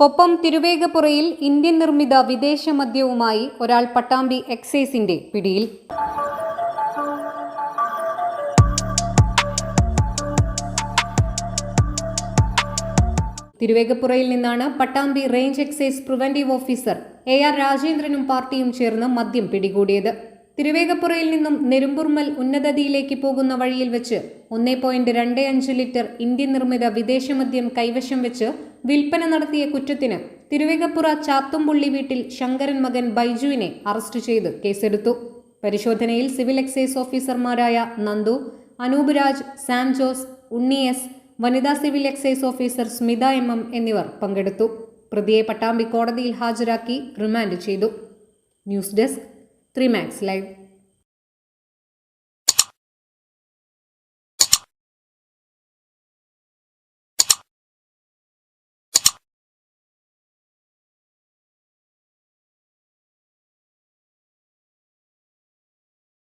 Koppam തിരുവേഗപ്പുറയിൽ Indian നിർമ്മിത വിദേശ മദ്യവുമായി ഒരാൾ പട്ടാമ്പി എക്സൈസിന്റെ പിടിയിൽ. തിരുവേഗപ്പുറയിൽ നിന്നാണ് Pattambi range excise preventive officer A R രാജേന്ദ്രനും പാർട്ടിയും ചേർന്ന് മദ്യം പിടികൂടിയത്. തിരുവേഗപ്പുറയിൽ നിന്നും നെരുമ്പുർമൽ ഉന്നതതിയിലേക്ക് പോകുന്ന വഴിയിൽ വെച്ച് ഒന്നേ പോയിന്റ് രണ്ട് അഞ്ച് ലിറ്റർ ഇന്ത്യൻ നിർമ്മിത വിദേശമദ്യം കൈവശം വെച്ച് വിൽപ്പന നടത്തിയ കുറ്റത്തിന് തിരുവേഗപ്പുറ ചാത്തുംപുള്ളി വീട്ടിൽ ശങ്കരൻ മകൻ ബൈജുവിനെ അറസ്റ്റ് ചെയ്ത് കേസെടുത്തു. പരിശോധനയിൽ സിവിൽ എക്സൈസ് ഓഫീസർമാരായ നന്ദു അനൂപ് രാജ് സാം ജോസ് ഉണ്ണി എസ് വനിതാ civil excise officer Smitha M M എന്നിവർ പങ്കെടുത്തു. പ്രതിയെ പട്ടാമ്പി കോടതിയിൽ ഹാജരാക്കി റിമാൻഡ് ചെയ്തു. News desk three max live